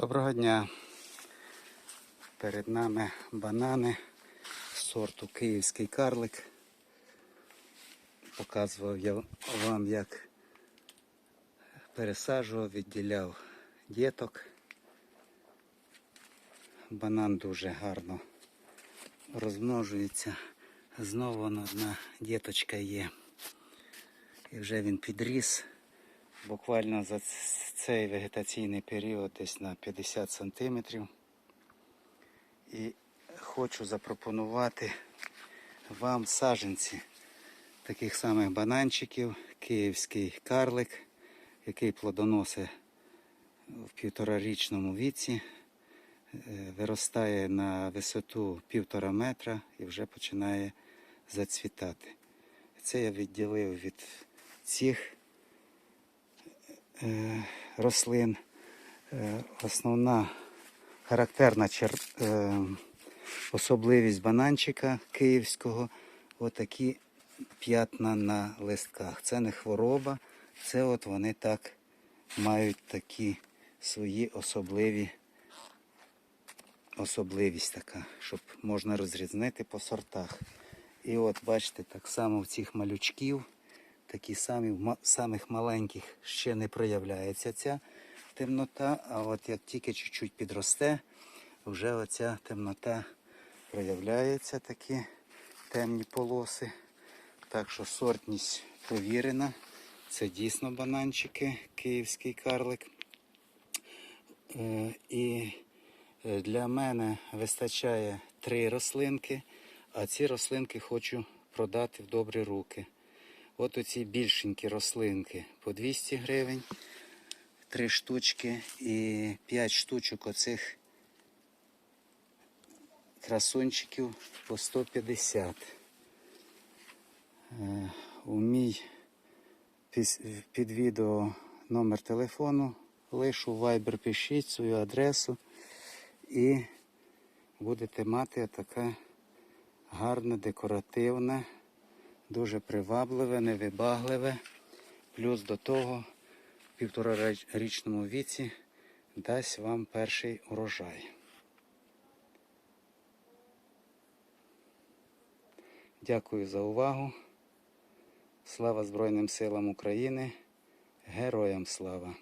Доброго дня. Перед нами банани сорту Київський карлик. Показував я вам, як пересаджував, відділяв діток. Банан дуже гарно розмножується. Знову одна діточка є. І вже він підріс. Буквально за цей вегетаційний період десь на 50 сантиметрів. І хочу запропонувати вам саджанці таких самих бананчиків, київський карлик, який плодоносить в півторарічному віці, е, виростає на висоту півтора метра і вже починає зацвітати. Це я відділив від цих е, рослин. Е, Основна характерна чер... е, особливість бананчика київського отакі п'ятна на листках. Це не хвороба, це от вони так мають такі свої особливі особливість така, щоб можна розрізнити по сортах. І от бачите, так само в цих малючків, такі самі в самих маленьких ще не проявляється ця темнота, а от як тільки чуть-чуть підросте, вже оця темнота проявляється, такі темні полоси. Так що сортність провірена. Це дійсно бананчики, київський карлик. Е, І е, для мене вистачає три рослинки, а ці рослинки хочу продати в добрі руки. От оці більшенькі рослинки по 200 гривень, три штучки і 5 штучок оцих красунчиків по 150. Е, У мій під відео номер телефону лишу в Viber пишіть свою адресу і будете мати таке гарне, декоративне, дуже привабливе, невибагливе. Плюс до того в півторарічному віці дасть вам перший урожай. Дякую за увагу. Слава Збройним силам України. Героям слава!